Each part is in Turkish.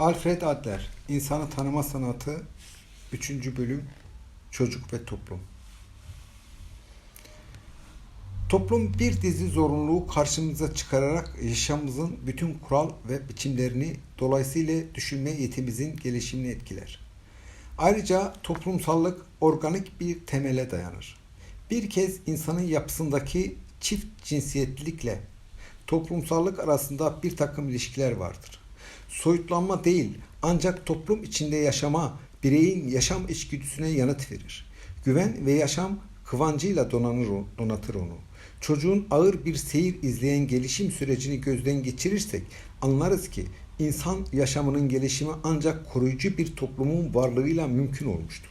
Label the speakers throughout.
Speaker 1: Alfred Adler, İnsanı Tanıma Sanatı 3. Bölüm Çocuk ve Toplum Toplum bir dizi zorunluluğu karşımıza çıkararak yaşamımızın bütün kural ve biçimlerini dolayısıyla düşünme yetimizin gelişimini etkiler. Ayrıca toplumsallık organik bir temele dayanır. Bir kez insanın yapısındaki çift cinsiyetlilikle toplumsallık arasında bir takım ilişkiler vardır. Soyutlanma değil ancak toplum içinde yaşama, bireyin yaşam içgüdüsüne yanıt verir. Güven ve yaşam kıvancıyla donanır, donatır onu. Çocuğun ağır bir seyir izleyen gelişim sürecini gözden geçirirsek anlarız ki insan yaşamının gelişimi ancak koruyucu bir toplumun varlığıyla mümkün olmuştur.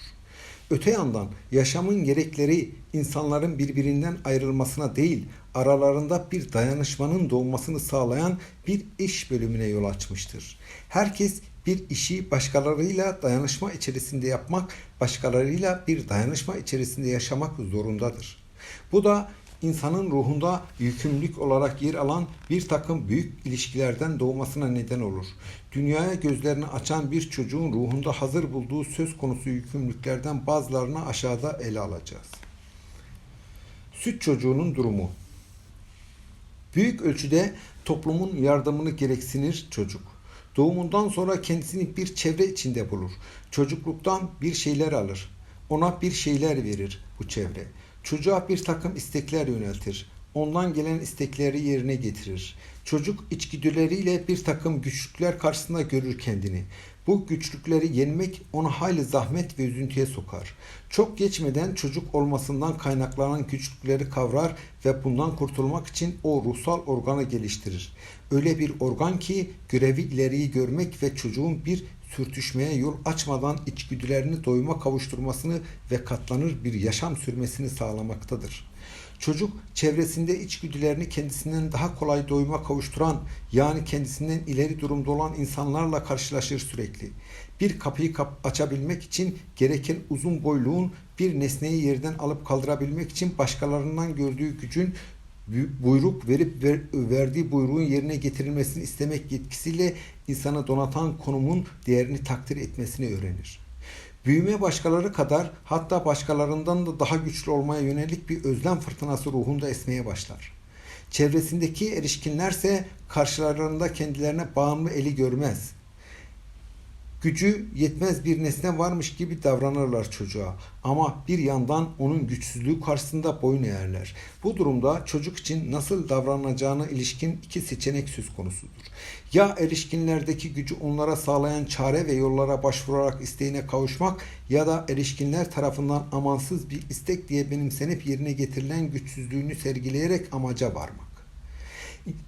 Speaker 1: Öte yandan yaşamın gerekleri insanların birbirinden ayrılmasına değil, aralarında bir dayanışmanın doğmasını sağlayan bir iş bölümüne yol açmıştır. Herkes bir işi başkalarıyla dayanışma içerisinde yapmak, başkalarıyla bir dayanışma içerisinde yaşamak zorundadır. Bu da insanın ruhunda yükümlülük olarak yer alan bir takım büyük ilişkilerden doğmasına neden olur. Dünyaya gözlerini açan bir çocuğun ruhunda hazır bulduğu söz konusu yükümlülüklerden bazılarını aşağıda ele alacağız. Süt çocuğunun durumu Büyük ölçüde toplumun yardımını gereksinir çocuk. Doğumundan sonra kendisini bir çevre içinde bulur. Çocukluktan bir şeyler alır. Ona bir şeyler verir bu çevre. Çocuğa bir takım istekler yöneltir. Ondan gelen istekleri yerine getirir. Çocuk içgüdüleriyle bir takım güçlükler karşısında görür kendini. Bu güçlükleri yenmek onu hayli zahmet ve üzüntüye sokar. Çok geçmeden çocuk olmasından kaynaklanan güçlükleri kavrar ve bundan kurtulmak için o ruhsal organı geliştirir. Öyle bir organ ki görevi ileriyi görmek ve çocuğun bir sürtüşmeye yol açmadan içgüdülerini doyuma kavuşturmasını ve katlanır bir yaşam sürmesini sağlamaktadır. Çocuk çevresinde içgüdülerini kendisinden daha kolay doyuma kavuşturan yani kendisinden ileri durumda olan insanlarla karşılaşır sürekli. Bir kapıyı kap açabilmek için gereken uzun boyluğun bir nesneyi yerden alıp kaldırabilmek için başkalarından gördüğü gücün buyruk verip ver, verdiği buyruğun yerine getirilmesini istemek yetkisiyle insanı donatan konumun değerini takdir etmesini öğrenir. Büyüme başkaları kadar hatta başkalarından da daha güçlü olmaya yönelik bir özlem fırtınası ruhunda esmeye başlar. Çevresindeki erişkinlerse karşılarında kendilerine bağımlı eli görmez. Gücü yetmez bir nesne varmış gibi davranırlar çocuğa ama bir yandan onun güçsüzlüğü karşısında boyun eğerler. Bu durumda çocuk için nasıl davranacağına ilişkin iki seçenek söz konusudur. Ya erişkinlerdeki gücü onlara sağlayan çare ve yollara başvurarak isteğine kavuşmak ya da erişkinler tarafından amansız bir istek diye benimsenip yerine getirilen güçsüzlüğünü sergileyerek amaca varmak.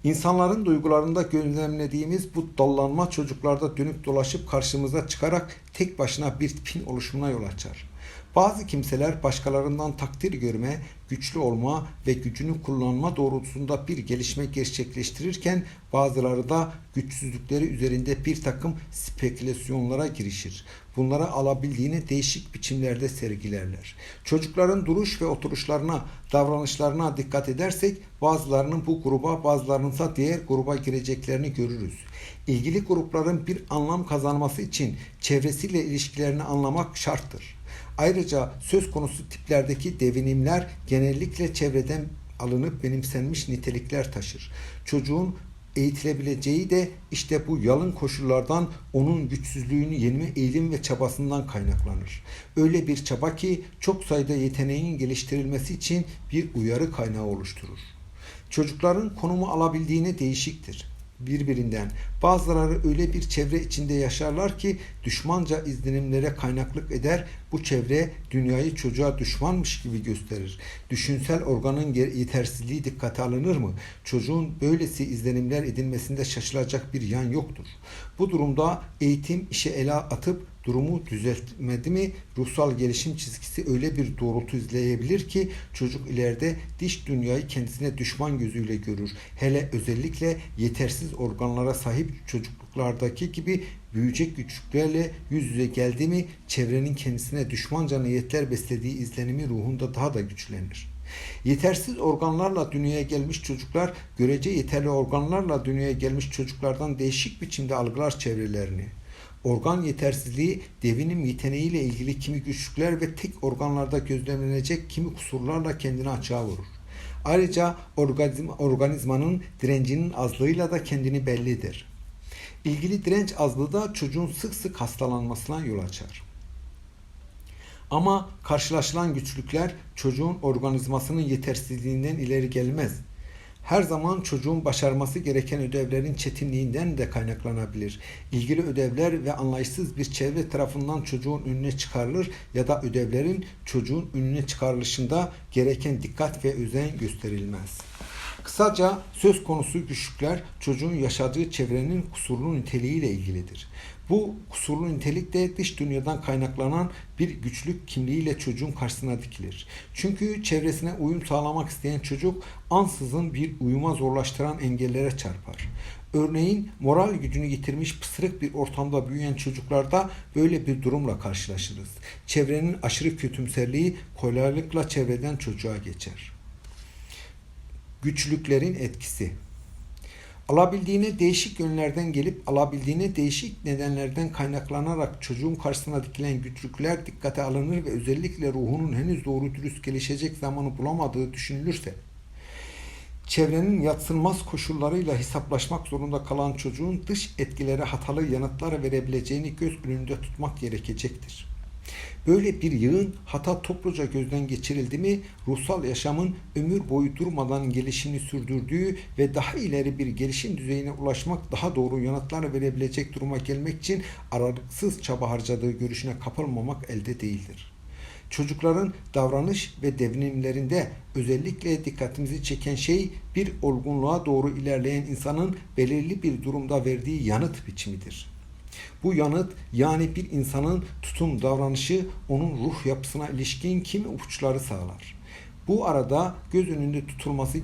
Speaker 1: İnsanların duygularında gözlemlediğimiz bu dallanma çocuklarda dönüp dolaşıp karşımıza çıkarak tek başına bir tipin oluşumuna yol açar. Bazı kimseler başkalarından takdir görme, güçlü olma ve gücünü kullanma doğrultusunda bir gelişme gerçekleştirirken bazıları da güçsüzlükleri üzerinde bir takım spekülasyonlara girişir. Bunları alabildiğini değişik biçimlerde sergilerler. Çocukların duruş ve oturuşlarına, davranışlarına dikkat edersek bazılarının bu gruba bazılarının ise diğer gruba gireceklerini görürüz. İlgili grupların bir anlam kazanması için çevresiyle ilişkilerini anlamak şarttır. Ayrıca söz konusu tiplerdeki devinimler genellikle çevreden alınıp benimsenmiş nitelikler taşır. Çocuğun eğitilebileceği de işte bu yalın koşullardan onun güçsüzlüğünü yenme eğilim ve çabasından kaynaklanır. Öyle bir çaba ki çok sayıda yeteneğin geliştirilmesi için bir uyarı kaynağı oluşturur. Çocukların konumu alabildiğine değişiktir birbirinden. Bazıları öyle bir çevre içinde yaşarlar ki düşmanca izlenimlere kaynaklık eder. Bu çevre dünyayı çocuğa düşmanmış gibi gösterir. Düşünsel organın yetersizliği dikkate alınır mı? Çocuğun böylesi izlenimler edinmesinde şaşılacak bir yan yoktur. Bu durumda eğitim işe ele atıp durumu düzeltmedi mi ruhsal gelişim çizgisi öyle bir doğrultu izleyebilir ki çocuk ileride diş dünyayı kendisine düşman gözüyle görür. Hele özellikle yetersiz organlara sahip çocukluklardaki gibi büyüyecek güçlüklerle yüz yüze geldi mi çevrenin kendisine düşmanca niyetler beslediği izlenimi ruhunda daha da güçlenir. Yetersiz organlarla dünyaya gelmiş çocuklar görece yeterli organlarla dünyaya gelmiş çocuklardan değişik biçimde algılar çevrelerini. Organ yetersizliği devinim yeteneğiyle ilgili kimi güçlükler ve tek organlarda gözlemlenecek kimi kusurlarla kendini açığa vurur. Ayrıca organizma, organizmanın direncinin azlığıyla da kendini bellidir. İlgili direnç azlığı da çocuğun sık sık hastalanmasına yol açar. Ama karşılaşılan güçlükler çocuğun organizmasının yetersizliğinden ileri gelmez. Her zaman çocuğun başarması gereken ödevlerin çetinliğinden de kaynaklanabilir. İlgili ödevler ve anlayışsız bir çevre tarafından çocuğun önüne çıkarılır ya da ödevlerin çocuğun önüne çıkarılışında gereken dikkat ve özen gösterilmez. Kısaca söz konusu güçlükler çocuğun yaşadığı çevrenin kusurlu niteliğiyle ilgilidir. Bu kusurlu nitelik de dış dünyadan kaynaklanan bir güçlük kimliğiyle çocuğun karşısına dikilir. Çünkü çevresine uyum sağlamak isteyen çocuk ansızın bir uyuma zorlaştıran engellere çarpar. Örneğin moral gücünü yitirmiş pısırık bir ortamda büyüyen çocuklarda böyle bir durumla karşılaşırız. Çevrenin aşırı kötümserliği kolaylıkla çevreden çocuğa geçer. Güçlüklerin etkisi alabildiğine değişik yönlerden gelip alabildiğine değişik nedenlerden kaynaklanarak çocuğun karşısına dikilen güçlükler dikkate alınır ve özellikle ruhunun henüz doğru dürüst gelişecek zamanı bulamadığı düşünülürse çevrenin yatsınmaz koşullarıyla hesaplaşmak zorunda kalan çocuğun dış etkilere hatalı yanıtlar verebileceğini göz önünde tutmak gerekecektir. Böyle bir yığın hata topluca gözden geçirildi mi ruhsal yaşamın ömür boyu durmadan gelişini sürdürdüğü ve daha ileri bir gelişim düzeyine ulaşmak daha doğru yanıtlar verebilecek duruma gelmek için aralıksız çaba harcadığı görüşüne kapılmamak elde değildir. Çocukların davranış ve devrimlerinde özellikle dikkatimizi çeken şey bir olgunluğa doğru ilerleyen insanın belirli bir durumda verdiği yanıt biçimidir. Bu yanıt yani bir insanın tutum davranışı onun ruh yapısına ilişkin kimi uçları sağlar. Bu arada göz önünde tutulması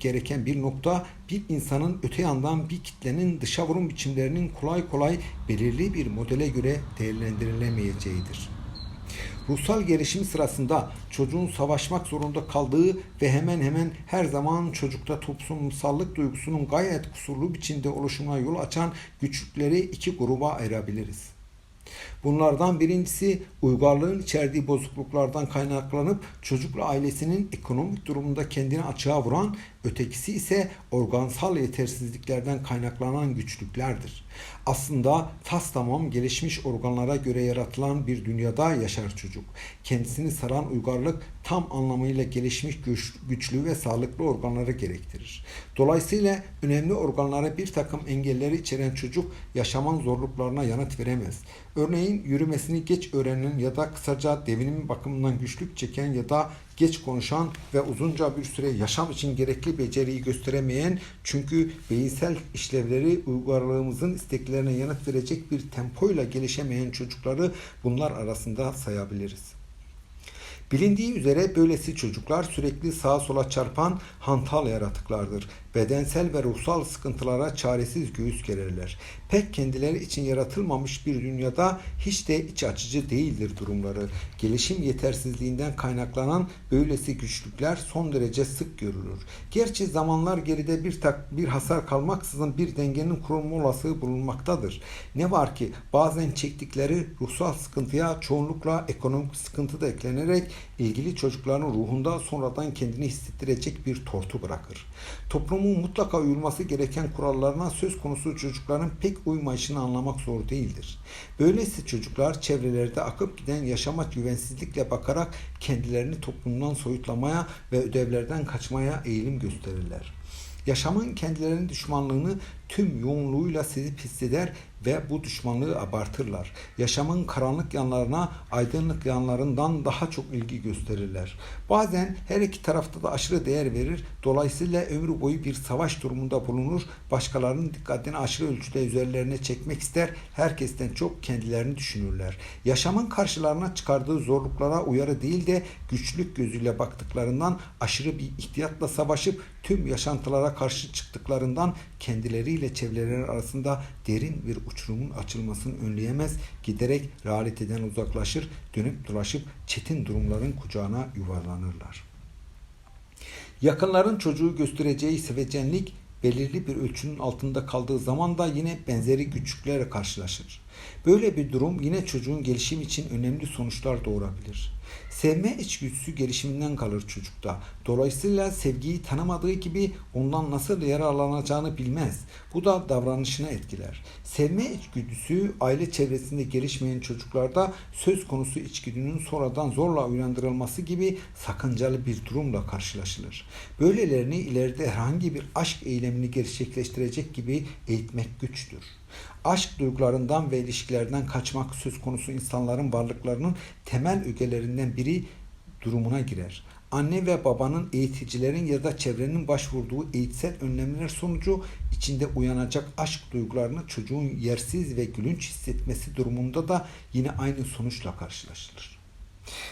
Speaker 1: gereken bir nokta bir insanın öte yandan bir kitlenin dışa vurum biçimlerinin kolay kolay belirli bir modele göre değerlendirilemeyeceğidir ruhsal gelişim sırasında çocuğun savaşmak zorunda kaldığı ve hemen hemen her zaman çocukta toplumsallık duygusunun gayet kusurlu biçimde oluşumuna yol açan güçlükleri iki gruba ayırabiliriz. Bunlardan birincisi uygarlığın içerdiği bozukluklardan kaynaklanıp çocukla ailesinin ekonomik durumunda kendini açığa vuran, ötekisi ise organsal yetersizliklerden kaynaklanan güçlüklerdir. Aslında tas tamam gelişmiş organlara göre yaratılan bir dünyada yaşar çocuk. Kendisini saran uygarlık tam anlamıyla gelişmiş güçlü ve sağlıklı organları gerektirir. Dolayısıyla önemli organlara bir takım engelleri içeren çocuk yaşamın zorluklarına yanıt veremez. Örneğin yürümesini geç öğrenen ya da kısaca devinim bakımından güçlük çeken ya da geç konuşan ve uzunca bir süre yaşam için gerekli beceriyi gösteremeyen çünkü beyinsel işlevleri uygarlığımızın isteklerine yanıt verecek bir tempoyla gelişemeyen çocukları bunlar arasında sayabiliriz. Bilindiği üzere böylesi çocuklar sürekli sağa sola çarpan hantal yaratıklardır. Bedensel ve ruhsal sıkıntılara çaresiz göğüs gererler. Pek kendileri için yaratılmamış bir dünyada hiç de iç açıcı değildir durumları. Gelişim yetersizliğinden kaynaklanan böylesi güçlükler son derece sık görülür. Gerçi zamanlar geride bir tak bir hasar kalmaksızın bir dengenin kurulma olasılığı bulunmaktadır. Ne var ki bazen çektikleri ruhsal sıkıntıya çoğunlukla ekonomik sıkıntı da eklenerek ilgili çocukların ruhunda sonradan kendini hissettirecek bir tortu bırakır. Toplumun mutlaka uyulması gereken kurallarına söz konusu çocukların pek uymayışını anlamak zor değildir. Böylesi çocuklar çevrelerde akıp giden yaşama güvensizlikle bakarak kendilerini toplumdan soyutlamaya ve ödevlerden kaçmaya eğilim gösterirler. Yaşamın kendilerinin düşmanlığını tüm yoğunluğuyla sezip hisseder ve bu düşmanlığı abartırlar. Yaşamın karanlık yanlarına aydınlık yanlarından daha çok ilgi gösterirler. Bazen her iki tarafta da aşırı değer verir. Dolayısıyla ömrü boyu bir savaş durumunda bulunur. Başkalarının dikkatini aşırı ölçüde üzerlerine çekmek ister. Herkesten çok kendilerini düşünürler. Yaşamın karşılarına çıkardığı zorluklara uyarı değil de güçlük gözüyle baktıklarından aşırı bir ihtiyatla savaşıp tüm yaşantılara karşı çıktıklarından kendileriyle çevreleri arasında derin bir uçurumun açılmasını önleyemez, giderek realiteden uzaklaşır, dönüp dolaşıp çetin durumların kucağına yuvarlanırlar. Yakınların çocuğu göstereceği sevecenlik belirli bir ölçünün altında kaldığı zaman da yine benzeri güçlüklerle karşılaşır. Böyle bir durum yine çocuğun gelişim için önemli sonuçlar doğurabilir. Sevme içgüdüsü gelişiminden kalır çocukta. Dolayısıyla sevgiyi tanımadığı gibi ondan nasıl yararlanacağını bilmez. Bu da davranışını etkiler. Sevme içgüdüsü aile çevresinde gelişmeyen çocuklarda söz konusu içgüdünün sonradan zorla uyandırılması gibi sakıncalı bir durumla karşılaşılır. Böylelerini ileride herhangi bir aşk eylemini gerçekleştirecek gibi eğitmek güçtür. Aşk duygularından ve ilişkilerden kaçmak söz konusu insanların varlıklarının temel ögelerinden biri durumuna girer. Anne ve babanın, eğiticilerin ya da çevrenin başvurduğu eğitsel önlemler sonucu içinde uyanacak aşk duygularını çocuğun yersiz ve gülünç hissetmesi durumunda da yine aynı sonuçla karşılaşılır.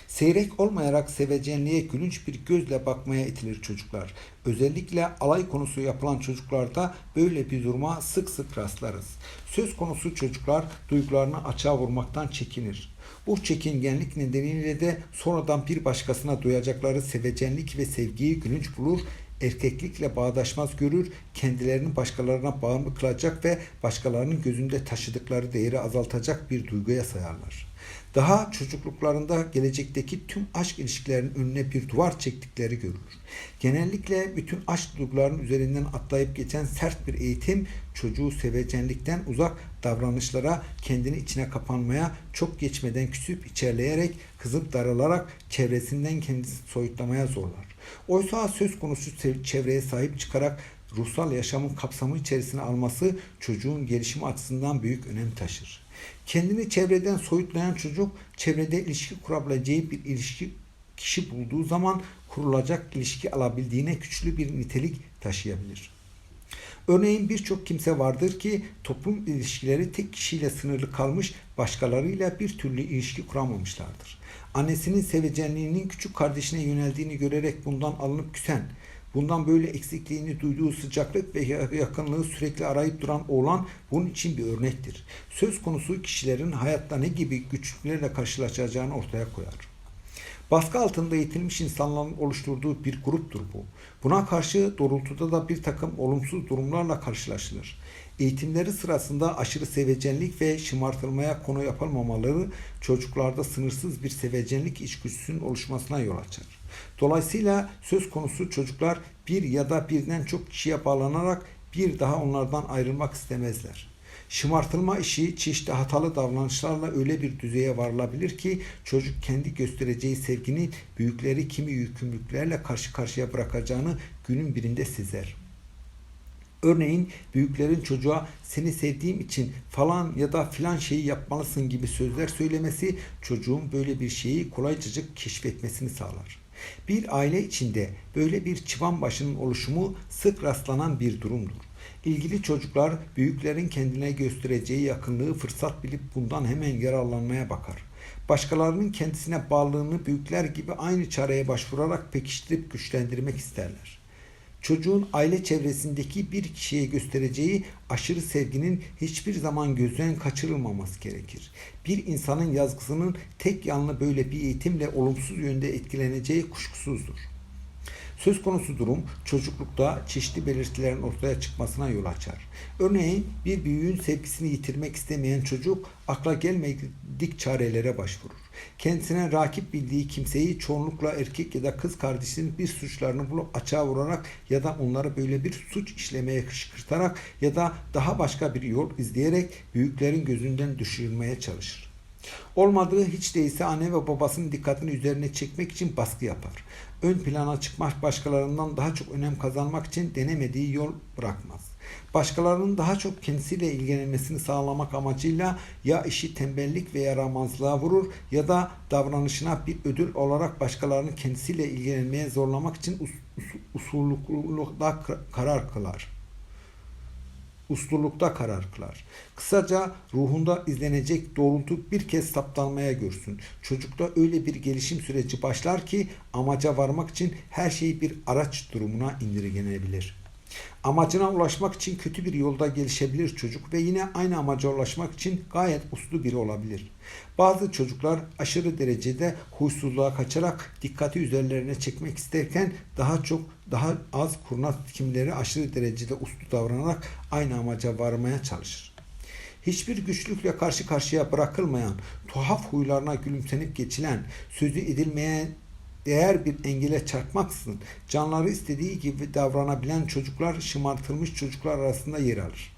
Speaker 1: Seyrek olmayarak sevecenliğe gülünç bir gözle bakmaya itilir çocuklar. Özellikle alay konusu yapılan çocuklarda böyle bir duruma sık sık rastlarız. Söz konusu çocuklar duygularını açığa vurmaktan çekinir. Bu çekingenlik nedeniyle de sonradan bir başkasına duyacakları sevecenlik ve sevgiyi gülünç bulur, erkeklikle bağdaşmaz görür, kendilerini başkalarına bağımlı kılacak ve başkalarının gözünde taşıdıkları değeri azaltacak bir duyguya sayarlar. Daha çocukluklarında gelecekteki tüm aşk ilişkilerinin önüne bir duvar çektikleri görülür. Genellikle bütün aşk duygularının üzerinden atlayıp geçen sert bir eğitim çocuğu sevecenlikten uzak davranışlara, kendini içine kapanmaya, çok geçmeden küsüp içerleyerek, kızıp daralarak çevresinden kendisini soyutlamaya zorlar. Oysa söz konusu çevreye sahip çıkarak ruhsal yaşamın kapsamı içerisine alması çocuğun gelişimi açısından büyük önem taşır. Kendini çevreden soyutlayan çocuk çevrede ilişki kurabileceği bir ilişki kişi bulduğu zaman kurulacak ilişki alabildiğine güçlü bir nitelik taşıyabilir. Örneğin birçok kimse vardır ki toplum ilişkileri tek kişiyle sınırlı kalmış, başkalarıyla bir türlü ilişki kuramamışlardır. Annesinin sevecenliğinin küçük kardeşine yöneldiğini görerek bundan alınıp küsen, Bundan böyle eksikliğini duyduğu sıcaklık ve yakınlığı sürekli arayıp duran oğlan bunun için bir örnektir. Söz konusu kişilerin hayatta ne gibi güçlüklerle karşılaşacağını ortaya koyar. Baskı altında eğitilmiş insanların oluşturduğu bir gruptur bu. Buna karşı doğrultuda da bir takım olumsuz durumlarla karşılaşılır. Eğitimleri sırasında aşırı sevecenlik ve şımartılmaya konu yapılmamaları çocuklarda sınırsız bir sevecenlik içgüdüsünün oluşmasına yol açar. Dolayısıyla söz konusu çocuklar bir ya da birden çok kişiye bağlanarak bir daha onlardan ayrılmak istemezler. Şımartılma işi çeşitli hatalı davranışlarla öyle bir düzeye varılabilir ki çocuk kendi göstereceği sevgini büyükleri kimi yükümlülüklerle karşı karşıya bırakacağını günün birinde sezer. Örneğin büyüklerin çocuğa seni sevdiğim için falan ya da filan şeyi yapmalısın gibi sözler söylemesi çocuğun böyle bir şeyi kolaycacık keşfetmesini sağlar. Bir aile içinde böyle bir çıvan başının oluşumu sık rastlanan bir durumdur. İlgili çocuklar büyüklerin kendine göstereceği yakınlığı fırsat bilip bundan hemen yararlanmaya bakar. Başkalarının kendisine bağlılığını büyükler gibi aynı çareye başvurarak pekiştirip güçlendirmek isterler çocuğun aile çevresindeki bir kişiye göstereceği aşırı sevginin hiçbir zaman gözden kaçırılmaması gerekir. Bir insanın yazgısının tek yanlı böyle bir eğitimle olumsuz yönde etkileneceği kuşkusuzdur. Söz konusu durum çocuklukta çeşitli belirtilerin ortaya çıkmasına yol açar. Örneğin bir büyüğün sevgisini yitirmek istemeyen çocuk akla gelmedik çarelere başvurur. Kendisine rakip bildiği kimseyi çoğunlukla erkek ya da kız kardeşinin bir suçlarını bulup açığa vurarak ya da onları böyle bir suç işlemeye kışkırtarak ya da daha başka bir yol izleyerek büyüklerin gözünden düşürmeye çalışır. Olmadığı hiç değilse anne ve babasının dikkatini üzerine çekmek için baskı yapar. Ön plana çıkmak başkalarından daha çok önem kazanmak için denemediği yol bırakmaz. Başkalarının daha çok kendisiyle ilgilenmesini sağlamak amacıyla ya işi tembellik ve yaramazlığa vurur ya da davranışına bir ödül olarak başkalarının kendisiyle ilgilenmeye zorlamak için us us usullukla karar kılar uslulukta karar kılar. Kısaca ruhunda izlenecek doğrultu bir kez saptanmaya görsün. Çocukta öyle bir gelişim süreci başlar ki amaca varmak için her şey bir araç durumuna indirgenebilir. Amacına ulaşmak için kötü bir yolda gelişebilir çocuk ve yine aynı amaca ulaşmak için gayet uslu biri olabilir. Bazı çocuklar aşırı derecede huysuzluğa kaçarak dikkati üzerlerine çekmek isterken daha çok daha az kurnaz kimleri aşırı derecede uslu davranarak aynı amaca varmaya çalışır. hiçbir güçlükle karşı karşıya bırakılmayan, tuhaf huylarına gülümsenip geçilen, sözü edilmeye değer bir engele çarpmaksızın canları istediği gibi davranabilen çocuklar şımartılmış çocuklar arasında yer alır.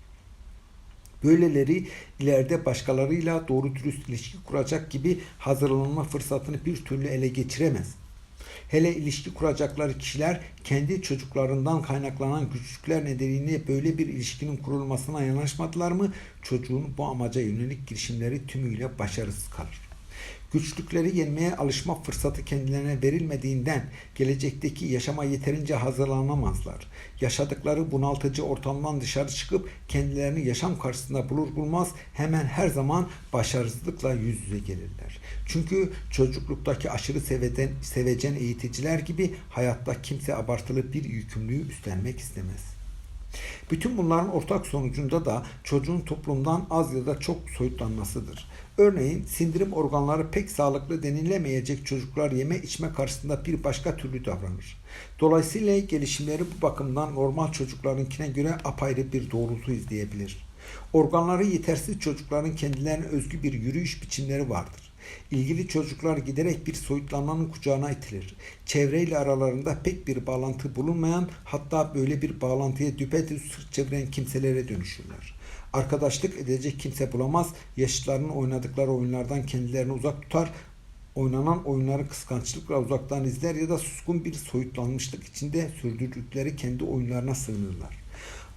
Speaker 1: Böyleleri ileride başkalarıyla doğru dürüst ilişki kuracak gibi hazırlanma fırsatını bir türlü ele geçiremez. Hele ilişki kuracakları kişiler kendi çocuklarından kaynaklanan güçlükler nedeniyle böyle bir ilişkinin kurulmasına yanaşmadılar mı çocuğun bu amaca yönelik girişimleri tümüyle başarısız kalır. Güçlükleri yenmeye alışma fırsatı kendilerine verilmediğinden gelecekteki yaşama yeterince hazırlanamazlar. Yaşadıkları bunaltıcı ortamdan dışarı çıkıp kendilerini yaşam karşısında bulur bulmaz hemen her zaman başarısızlıkla yüz yüze gelirler. Çünkü çocukluktaki aşırı sevecen, sevecen eğiticiler gibi hayatta kimse abartılı bir yükümlülüğü üstlenmek istemez. Bütün bunların ortak sonucunda da çocuğun toplumdan az ya da çok soyutlanmasıdır. Örneğin sindirim organları pek sağlıklı denilemeyecek çocuklar yeme içme karşısında bir başka türlü davranır. Dolayısıyla gelişimleri bu bakımdan normal çocuklarınkine göre apayrı bir doğrultu izleyebilir. Organları yetersiz çocukların kendilerine özgü bir yürüyüş biçimleri vardır. İlgili çocuklar giderek bir soyutlanmanın kucağına itilir. Çevreyle aralarında pek bir bağlantı bulunmayan hatta böyle bir bağlantıya düpedüz sırt çeviren kimselere dönüşürler. Arkadaşlık edecek kimse bulamaz, yaşıtlarının oynadıkları oyunlardan kendilerini uzak tutar, oynanan oyunları kıskançlıkla uzaktan izler ya da suskun bir soyutlanmışlık içinde sürdürdükleri kendi oyunlarına sığınırlar.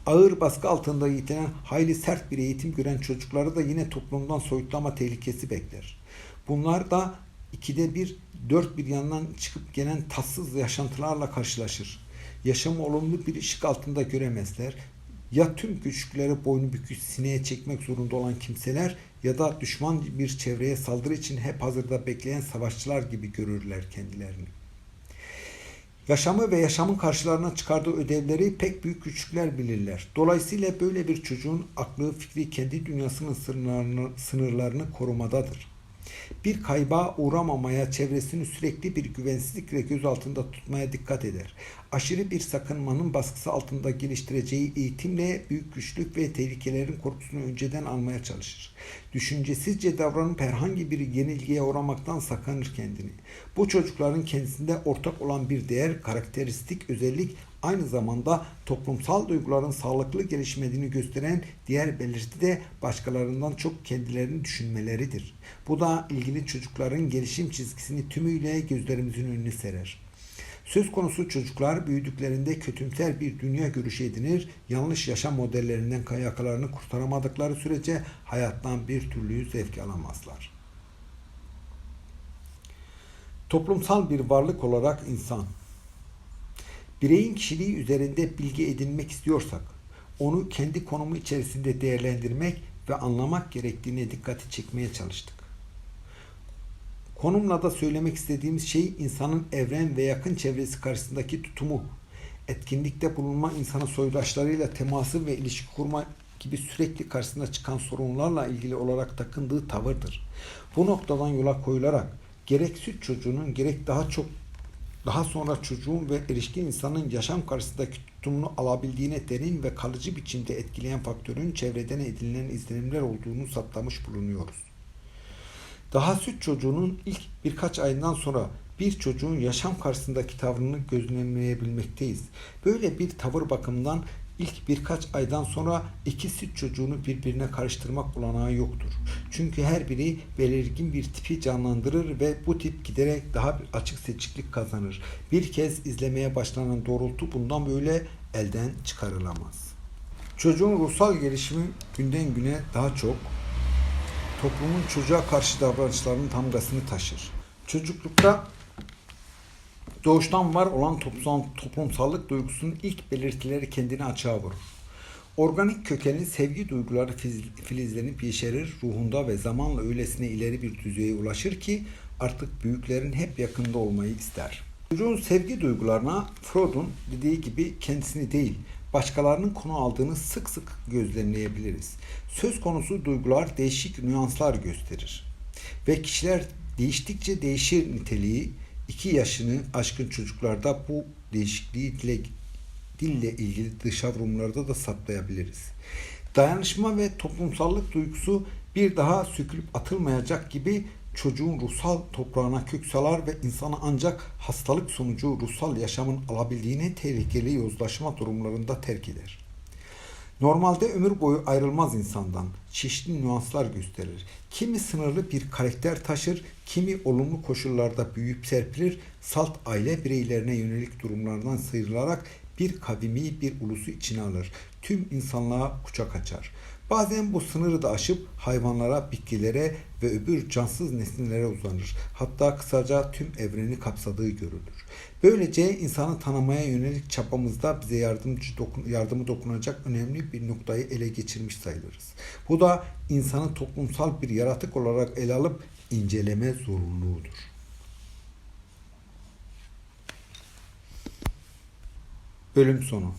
Speaker 1: Ağır baskı altında yitinen hayli sert bir eğitim gören çocukları da yine toplumdan soyutlama tehlikesi bekler. Bunlar da ikide bir, dört bir yandan çıkıp gelen tatsız yaşantılarla karşılaşır. Yaşamı olumlu bir ışık altında göremezler. Ya tüm güçlükleri boynu bükük sineye çekmek zorunda olan kimseler ya da düşman bir çevreye saldırı için hep hazırda bekleyen savaşçılar gibi görürler kendilerini. Yaşamı ve yaşamın karşılarına çıkardığı ödevleri pek büyük güçlükler bilirler. Dolayısıyla böyle bir çocuğun aklı, fikri kendi dünyasının sınırlarını, sınırlarını korumadadır. Bir kayba uğramamaya, çevresini sürekli bir güvensizlikle göz altında tutmaya dikkat eder. Aşırı bir sakınmanın baskısı altında geliştireceği eğitimle büyük güçlük ve tehlikelerin korkusunu önceden almaya çalışır. Düşüncesizce davranıp herhangi bir yenilgiye uğramaktan sakınır kendini. Bu çocukların kendisinde ortak olan bir değer, karakteristik özellik aynı zamanda toplumsal duyguların sağlıklı gelişmediğini gösteren diğer belirti de başkalarından çok kendilerini düşünmeleridir. Bu da ilgili çocukların gelişim çizgisini tümüyle gözlerimizin önüne serer. Söz konusu çocuklar büyüdüklerinde kötümser bir dünya görüşü edinir, yanlış yaşam modellerinden yakalarını kurtaramadıkları sürece hayattan bir türlü zevk alamazlar. Toplumsal bir varlık olarak insan Bireyin kişiliği üzerinde bilgi edinmek istiyorsak, onu kendi konumu içerisinde değerlendirmek ve anlamak gerektiğine dikkati çekmeye çalıştık. Konumla da söylemek istediğimiz şey insanın evren ve yakın çevresi karşısındaki tutumu, etkinlikte bulunma insanın soydaşlarıyla teması ve ilişki kurma gibi sürekli karşısına çıkan sorunlarla ilgili olarak takındığı tavırdır. Bu noktadan yola koyularak gerek süt çocuğunun gerek daha çok daha sonra çocuğun ve erişkin insanın yaşam karşısındaki tutumunu alabildiğine derin ve kalıcı biçimde etkileyen faktörün çevreden edinilen izlenimler olduğunu saptamış bulunuyoruz. Daha süt çocuğunun ilk birkaç ayından sonra bir çocuğun yaşam karşısındaki tavrını gözlemleyebilmekteyiz. Böyle bir tavır bakımından ilk birkaç aydan sonra iki süt çocuğunu birbirine karıştırmak olanağı yoktur. Çünkü her biri belirgin bir tipi canlandırır ve bu tip giderek daha bir açık seçiklik kazanır. Bir kez izlemeye başlanan doğrultu bundan böyle elden çıkarılamaz. Çocuğun ruhsal gelişimi günden güne daha çok toplumun çocuğa karşı davranışlarının tamgasını taşır. Çocuklukta doğuştan var olan toplumsal, toplumsallık duygusunun ilk belirtileri kendini açığa vurur. Organik kökeni sevgi duyguları filizlenip yeşerir, ruhunda ve zamanla öylesine ileri bir düzeye ulaşır ki artık büyüklerin hep yakında olmayı ister. Çocuğun sevgi duygularına Freud'un dediği gibi kendisini değil, başkalarının konu aldığını sık sık gözlemleyebiliriz. Söz konusu duygular değişik nüanslar gösterir. Ve kişiler değiştikçe değişir niteliği, 2 yaşını aşkın çocuklarda bu değişikliği dile, dille ilgili dışa vurumlarda da saptayabiliriz. Dayanışma ve toplumsallık duygusu bir daha sökülüp atılmayacak gibi çocuğun ruhsal toprağına kök salar ve insanı ancak hastalık sonucu ruhsal yaşamın alabildiğine tehlikeli yozlaşma durumlarında terk eder. Normalde ömür boyu ayrılmaz insandan. Çeşitli nüanslar gösterir. Kimi sınırlı bir karakter taşır, kimi olumlu koşullarda büyüyüp serpilir, salt aile bireylerine yönelik durumlardan sıyrılarak bir kavimi, bir ulusu içine alır. Tüm insanlığa kucak açar. Bazen bu sınırı da aşıp hayvanlara, bitkilere ve öbür cansız nesnelere uzanır. Hatta kısaca tüm evreni kapsadığı görülür. Böylece insanı tanımaya yönelik çabamızda bize yardımcı dokun, yardımı dokunacak önemli bir noktayı ele geçirmiş sayılırız. Bu da insanı toplumsal bir yaratık olarak ele alıp inceleme zorunluluğudur. Bölüm sonu